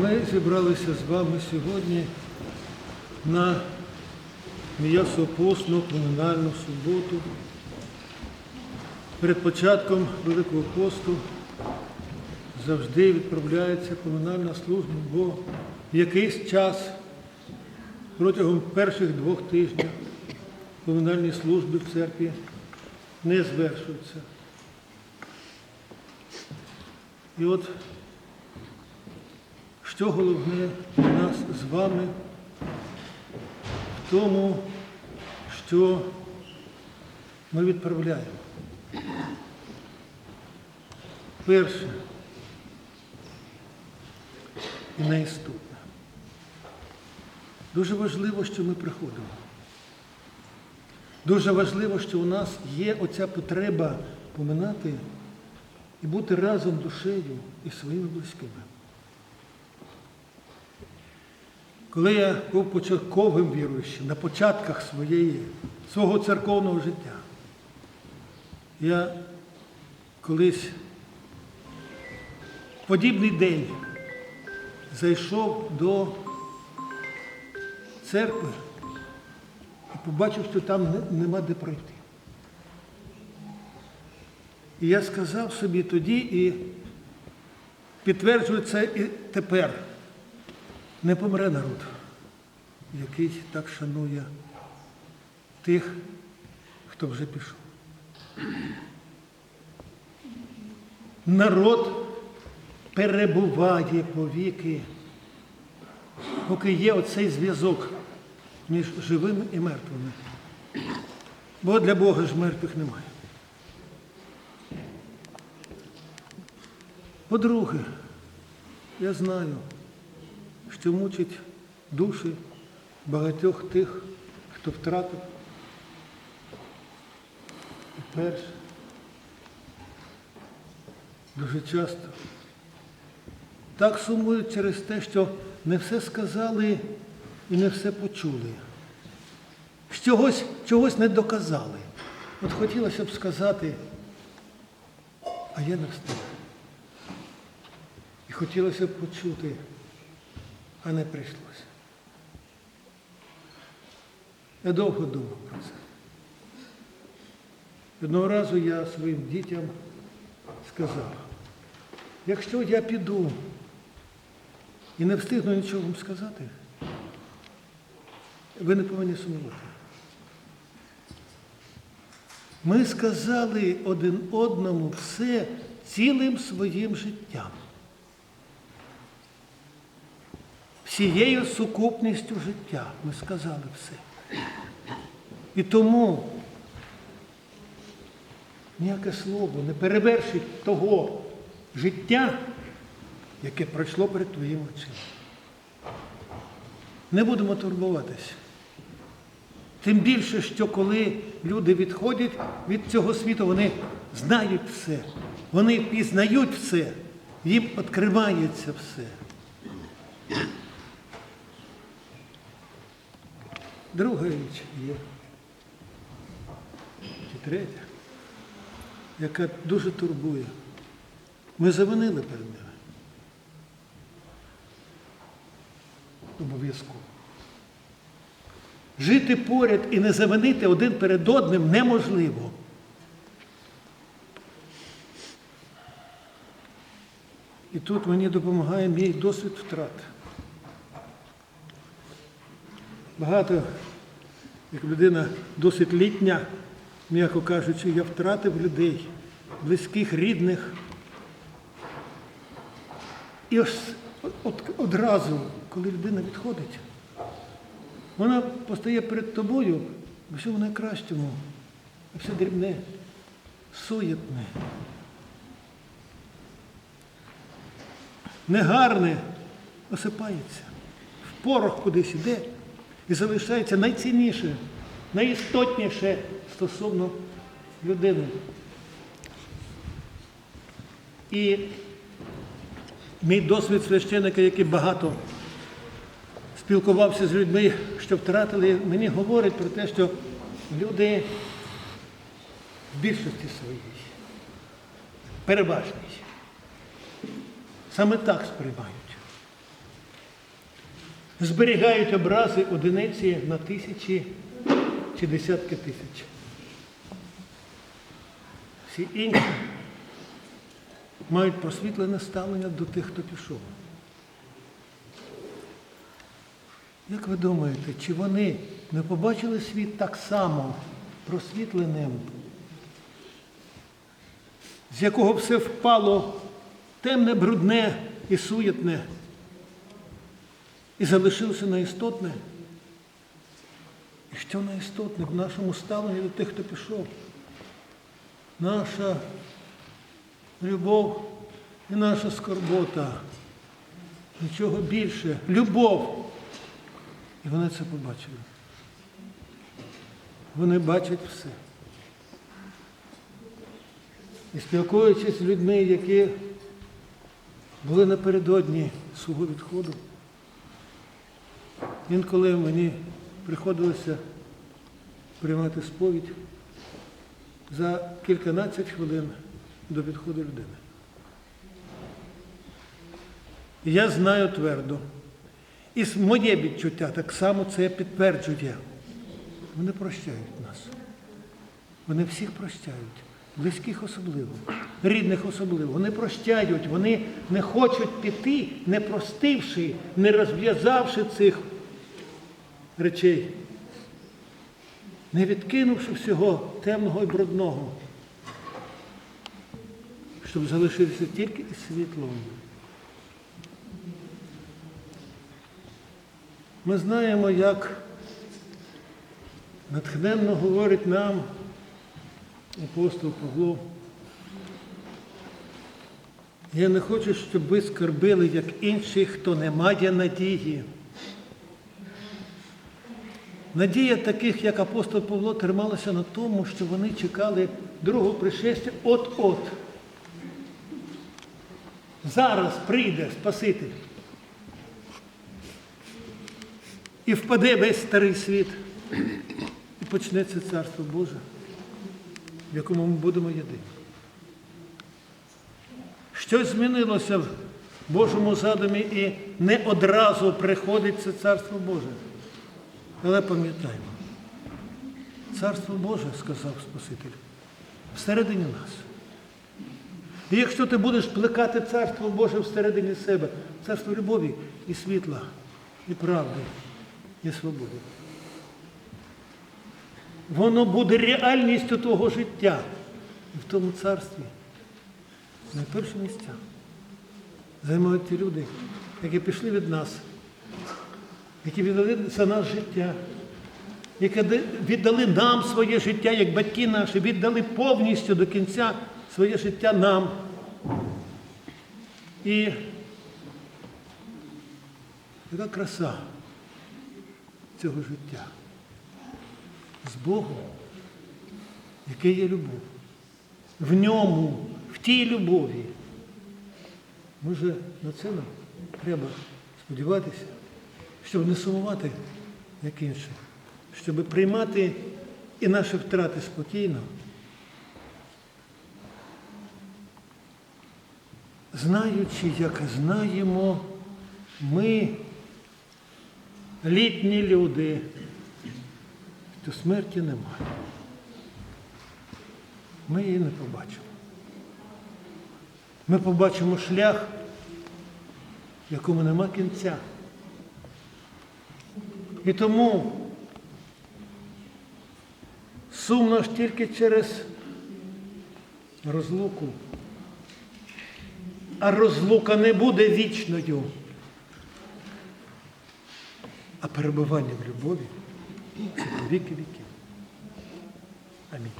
Ми зібралися з вами сьогодні на м'ясопосну поминальну суботу. Перед початком Великого посту завжди відправляється поминальна служба, бо якийсь час протягом перших двох тижнів поминальні служби в церкві не звершуються. І от що головне нас з вами в тому, що ми відправляємо. Перше і найістотне. Дуже важливо, що ми приходимо. Дуже важливо, що у нас є оця потреба поминати і бути разом душею і своїми близькими. Коли я був початковим віруючим на початках своєї, свого церковного життя, я колись в подібний день зайшов до церкви і побачив, що там нема де пройти. І я сказав собі тоді і підтверджую це і тепер. Не помре народ, який так шанує тих, хто вже пішов. Народ перебуває повіки, поки є оцей зв'язок між живими і мертвими. Бо для Бога ж мертвих немає. По-друге, я знаю, що мучить душі багатьох тих, хто втратив. І перше, дуже часто так сумують через те, що не все сказали і не все почули. Чогось, чогось не доказали. От хотілося б сказати, а я не встиг. І хотілося б почути, а не прийшлося. Я довго думав про це. Одного разу я своїм дітям сказав, якщо я піду і не встигну нічого вам сказати, ви не повинні сумувати. Ми сказали один одному все цілим своїм життям. Всією сукупністю життя. Ми сказали все. І тому ніяке слово не перевершить того життя, яке пройшло перед твоїми очима. Не будемо турбуватися. Тим більше, що коли люди відходять від цього світу, вони знають все, вони пізнають все, їм відкривається все. Друга річ є. Чи третя, яка дуже турбує. Ми завинили перед ними. Обов'язково. Жити поряд і не завинити один перед одним неможливо. І тут мені допомагає мій досвід втрат. Багато, як людина досить літня, м'яко кажучи, я втратив людей, близьких, рідних. І ось одразу, коли людина відходить, вона постає перед тобою у всьому найкращому, все дрібне, суєтне, негарне осипається, в порох кудись іде. І залишається найцінніше, найістотніше стосовно людини. І мій досвід священика, який багато спілкувався з людьми, що втратили, мені говорить про те, що люди в більшості своїй, переважній, саме так сприймають. Зберігають образи одиниці на тисячі чи десятки тисяч. Всі інші мають просвітлене ставлення до тих, хто пішов. Як ви думаєте, чи вони не побачили світ так само просвітленим, з якого все впало темне, брудне і суєтне, і залишилося неістотне? І що неістотне в нашому ставленні до тих, хто пішов? Наша любов і наша скорбота. Нічого більше. Любов. І вони це побачили. Вони бачать все. І спілкуючись з людьми, які були напередодні свого відходу, інколи мені приходилося приймати сповідь за кільканадцять хвилин до відходу людини. Я знаю твердо. І моє відчуття так само це підтверджує. Вони прощають нас. Вони всіх прощають. Близьких особливо, рідних особливо. Вони прощають, вони не хочуть піти, не простивши, не розв'язавши цих речей, не відкинувши всього темного і брудного, щоб залишився тільки із світлом. Ми знаємо, як натхненно говорить нам апостол Павло. Я не хочу, щоб ви скорбили, як інші, хто не має надії. Надія таких, як апостол Павло, трималася на тому, що вони чекали другого пришестя от-от. Зараз прийде Спаситель. І впаде весь старий світ. І почнеться Царство Боже, в якому ми будемо єдині. Щось змінилося в Божому задумі і не одразу приходить це Царство Боже. Але пам'ятаємо, Царство Боже, сказав Спаситель, всередині нас. І якщо ти будеш плекати Царство Боже всередині себе, царство любові і світла, і правди, і свободи. Воно буде реальністю того життя. І в тому царстві найперші місця займають ті люди, які пішли від нас, які віддали за нас життя, які віддали нам своє життя, як батьки наші, віддали повністю до кінця своє життя нам. І яка краса цього життя з Богом, який є любов. В ньому, в тій любові. Може, на це нам треба сподіватися, щоб не сумувати, як інше, щоб приймати і наші втрати спокійно, знаючи, як знаємо ми, літні люди, то смерті немає. Ми її не побачимо. Ми побачимо шлях, якому нема кінця. І тому сумно ж тільки через розлуку. А розлука не буде вічною. А перебування в любові це по віки віків. Амінь.